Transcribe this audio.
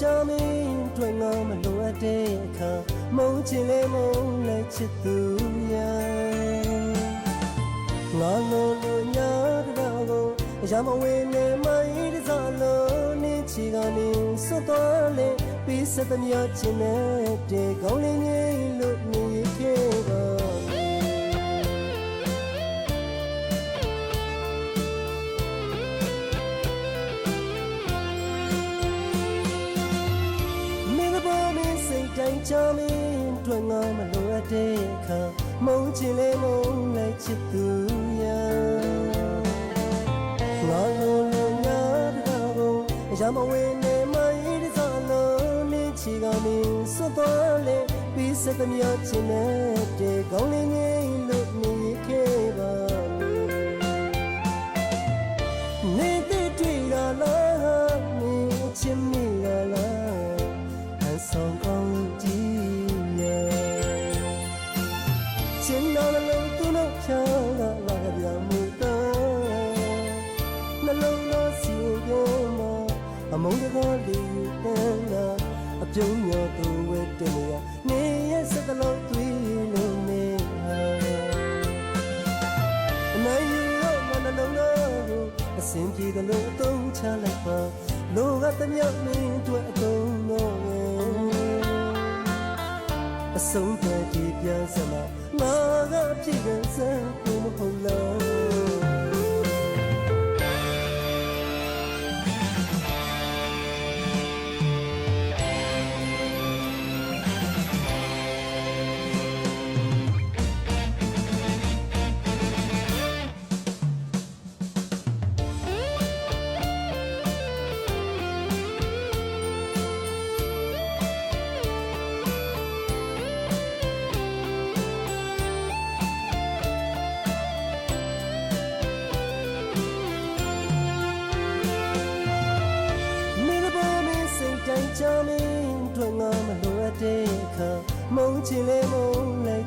ချမင်းတွေ့ငေါမလိုအပ်တဲ့အခါမုန်းချင်လဲမုန်းလဲချစ်သူရဲ့ငါလိုလိုညာတော့ကိုအရာမဝေနေမိုင်းတစားလို့နေချီကနေဆွတ်သွားလေပြီးစသမျှချင်တဲ့ကောင်း ချမင်းတွေ့ငါမလိုအပ်တဲ့အခါမုန်းချင်လေမုန်းလိုက်ချစ်သူရာငါလိုလိုငါတော့ကိုရမဝင်းနေမရည်စားလို့နေချီကနေစွတ်တော်လေပြီးစသမျှချင်တဲ့ကောင်းလေးငယ်လို့နေခဲ့ အမုန်းတကားလေးတန်းလာအပြုံးရောသူဝဲတင်ရနေရဲ့စက်တလုံးသွေးလုံးနေဟာအနိုင်ရောမနှလုံးသားကိုအစင်ပြေတယ်လို့အသုံးချလိုက်ပါလိုကတမျှမင်းတို့အသုံးတော့ငယ်အဆုံးဖြတ်ဒီပြန်စမငါကဖြစ်ကန်စမ်းကိုမဟုတ်လား လုံးငါမလိုအပ်တဲ့အခါမုန်းချင်လေမုန်းလိုက်